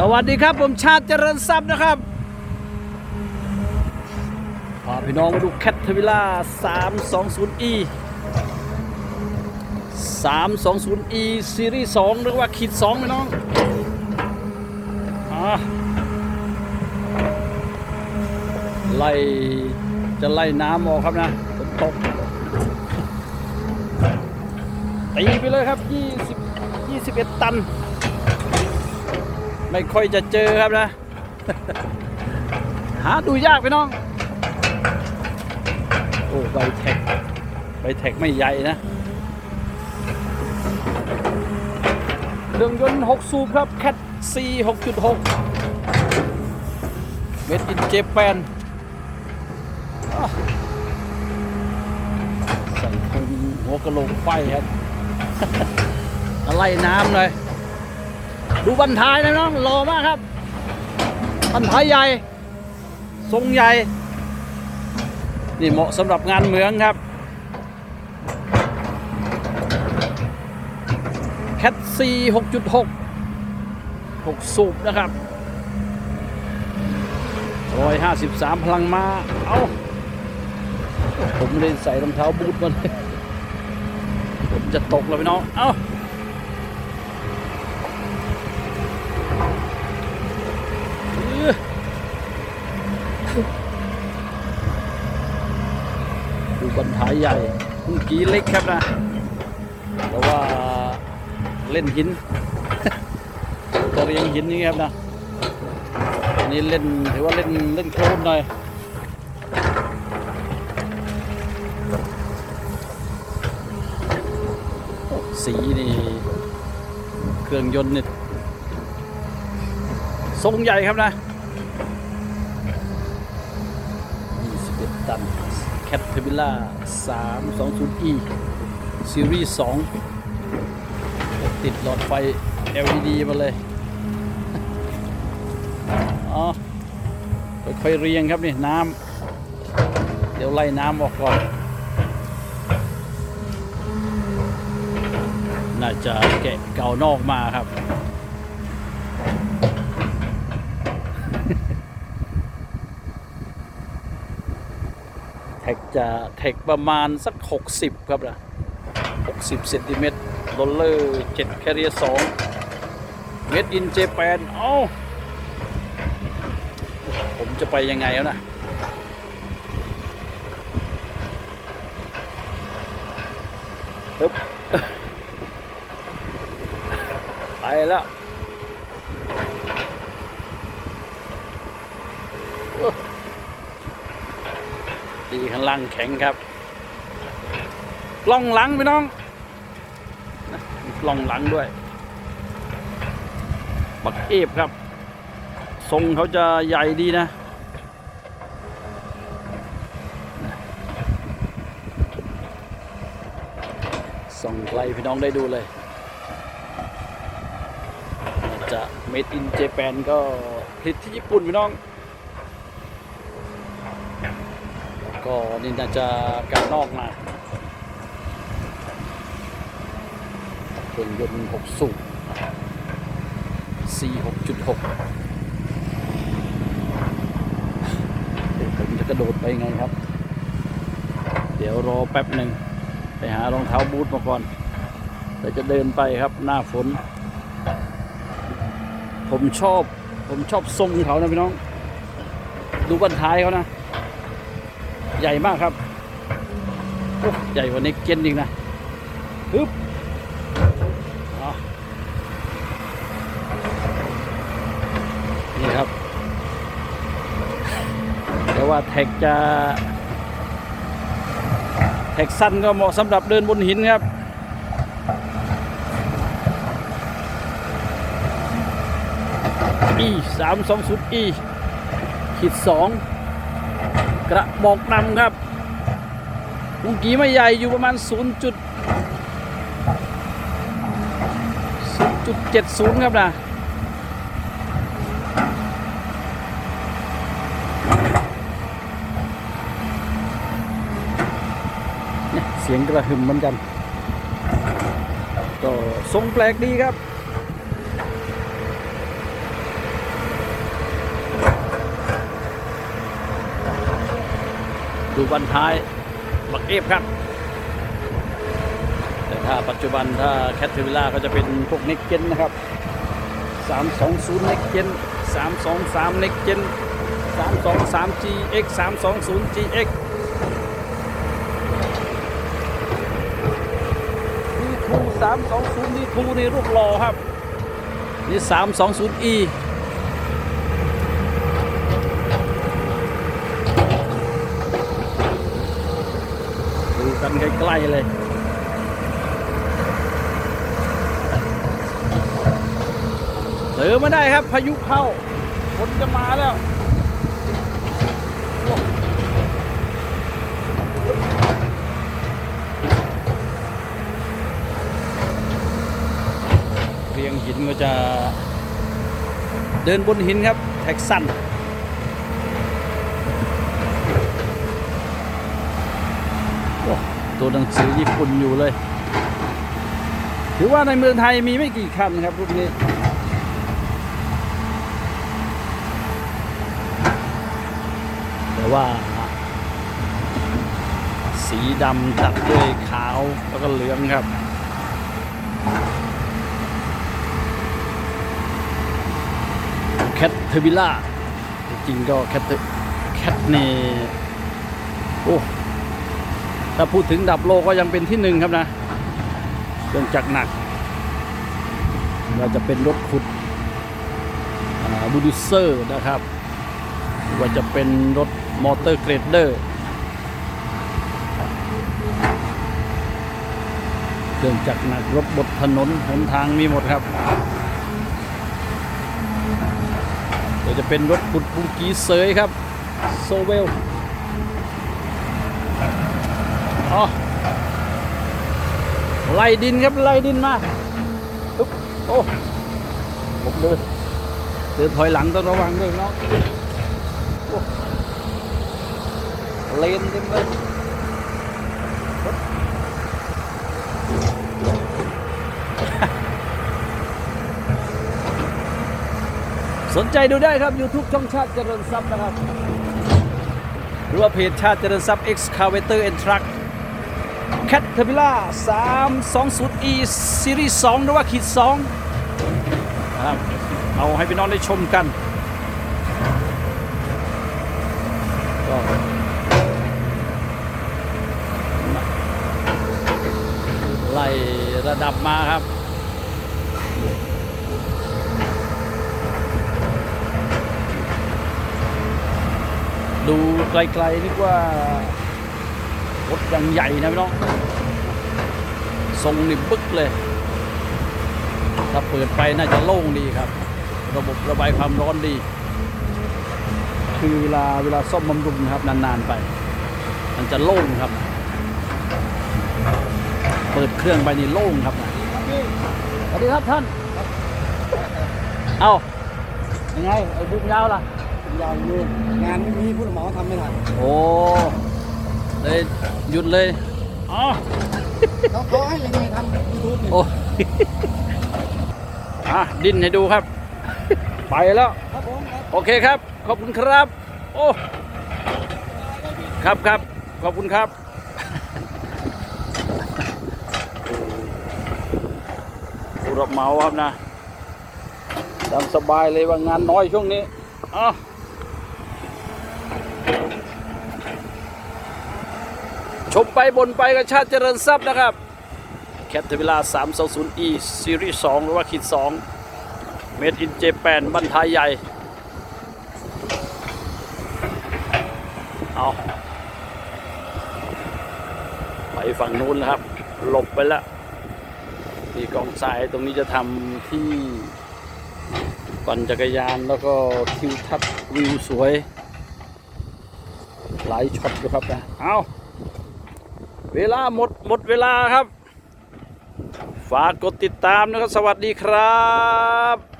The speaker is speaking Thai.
สวัสดีครับผมชาติเจริญทรัพย์นะครับพาพี่น้องมาดูแคทเทวิล่า 320e 320e ซีรีส์2หรือว่าขีด2พี่น้องอะไล่จะไล่น้ำออกครับนะฝนตกตีไปเลยครับ 20 21 ตัน ไม่ค่อยจะเจอครับนะ หาดูยากไปน้อง โอ้ใบแท็กใบแท็กไม่ใหญ่นะเครื่องยนต์6สูบครับ แคท C 6.6 เมดอินเจแปนใส่หัวกระโหลกไฟครับ อะไรน้ำหน่อย ดูบันท้ายนะน้องรอมากครับบันท้ายใหญ่ ทรงใหญ่ นี่เหมาะสำหรับงานเมืองครับแคทซี6.6 6สูบนะครับ153พลังมา เอาผมไม่ได้ใส่รองเท้าบูทมาเลยผมจะตกแล้วพี่น้อง เอาดูบรรทาย ใหญ่เมื่อกี้เล็กครับนะแต่ว่าเล่นหินจะเรียงหินนี่ครับนะอันนี้เล่นถือว่าเล่นเล่นโคลนหน่อยสีนี่เครื่องยนต์นี่ทรงใหญ่ครับนะ c a t e r p i l l a 320e ซีรีส์2ติดหลอดไฟ LED มาเลย อ๋อค่อยๆเรียงครับนี่ น้ำ เดี๋ยวไล่น้ำออกก่อน น่าจะแกะเก่านอกมาครับ แท็ก จะแท็กประมาณสัก 60 ครับนะ60เซนติเมตรโรลเลอร์7แคเรีย2เมดอินเจแปนเอ้าผมจะไปยังไงแล้วนะปึ๊บไปแล้วโอ้ ดีข้างล่างแข็งครับล้องหลังพี่น้องล้องหลังด้วยบักเอฟครับ ทรงเขาจะใหญ่ดีนะ ส่องไกลพี่น้องได้ดูเลย จะเมดอินเจแปนก็ผลิตที่ญี่ปุ่นพี่น้อง ก็ นี่น่าจะการนอกมาเครื่องยนต์6สูบ C 6.6ผมจะกระโดดไปไงครับ เดี๋ยวรอแป๊บหนึ่ง ไปหารองเท้าบูทมาก่อนแต่จะเดินไปครับหน้าฝน ผมชอบ ผมชอบทรงเขานะพี่น้อง ดูบันท้ายเขานะ ใหญ่มากครับโอ้ใหญ่กว่าเน็กเจนอีกนะฮึบเอนี่ครับแต่ว่าแท็กจะ แท็กสั้นก็เหมาะสำหรับเดินบนหินครับ E 3 2 0 E ขีดสอง กระบอกนำครับลุงกีไม่ใหญ่อยู่ประมาณ 0 จุด0.70ครับนะเนี่ยเสียงกระหึ่มเหมือนกัน ก็ทรงแปลกดีครับ ดูบันท้ายบักเอฟครับ แต่ถ้าปัจจุบันถ้าแคทเทอร์วิล่าก็จะเป็นพวกเน็กเจนนะครับ 320 เน็กเจน323 เน็กเจน323 GX 320 GX ดีทู320ดีทูนี่รูปหล่อครับ นี่ 320e ดู กันใกล้ๆเลยเสือไม่ได้ครับ พายุเข้าฝนจะมาแล้วเรียงหินก็จะเดินบนหินครับ แท็กซัน โอ้ ตัวหนังสือญี่ปุ่นอยู่เลย ถือว่าในเมืองไทยมีไม่กี่คันครับรุ่นนี้แต่ว่า สีดำตัดด้วยขาวแล้วก็เหลืองครับแคทเทอร์บิล่าจริงก็แคทแคทเนี่โอ้ ถ้าพูดถึงดับโลก็ยังเป็นที่หนึ่งครับนะเครื่องจักรหนัก เราจะเป็นรถขุดบูดูเซอร์นะครับหรือว่าจะเป็นรถมอเตอร์เกรดเดอร์เครื่องจักรหนักรถบดถนนหนทางมีหมดครับเดี๋ยวจะเป็นรถขุดบุงกีเซยครับ โซเวล อ๋อไล่ดินครับไล่ดินมาปุ๊บโอ้ผมเดินเดินถอยหลังต้องระวังด้วยเนาะเลนเต็มเลยสนใจดูได้ครับ YouTube ช่องชาติเจริญทรัพย์นะครับ หรือว่าเพจชาติเจริญทรัพย์ Excavator and Truck Caterpillar 320e Series 2หรือว่าขีด2นะครับเอาให้พี่น้องได้ชมกันก็ไล่ระดับมาครับดูไกลๆนึกว่า รถยังใหญ่นะพี่น้องทรงนี่บึกเลย ถ้าเปิดไปน่าจะโล่งดีครับ ระบบระบายความร้อนดี คือเวลาเวลาซ่อมบำรุงนะครับ นานๆไป มันจะโล่งครับ เปิดเครื่องไปนี่โล่งครับนะสวัสดีครับท่าน เอายังไงไอ้บุ้มยาวล่ะยาวอยู่งานไม่มีผู้รับเหมาทำไม่ทันโอ้ เลยหยุดเลยอ๋อเขาเขาให้ยังไงทำยูทูบนี่โอ้อะดิ้นให้ดูครับ ไปแล้ว ครับผมครับโอเคครับ ขอบคุณครับ โอ้ครับครับขอบคุณครับผู้รับเหมาครับนะตามสบายเลยว่างานน้อยช่วงนี้อ๋อ ชมไปบนไปกับชาติเจริญทรัพย์นะครับ แคทเทอร์วิลา 320e ซีรีส์2หรือว่าขีด2 Made in Japan บันทายใหญ่ เอาไปฝั่งนู้นแล้วครับ หลบไปแล้วที่กองทรายตรงนี้จะทำที่ปั่นจักรยานแล้วก็ทิวทัศน์วิวสวย หลายช็อตอยู่ครับนะ เอา เวลาหมดหมดเวลาครับ ฝากกดติดตามนะครับ สวัสดีครับ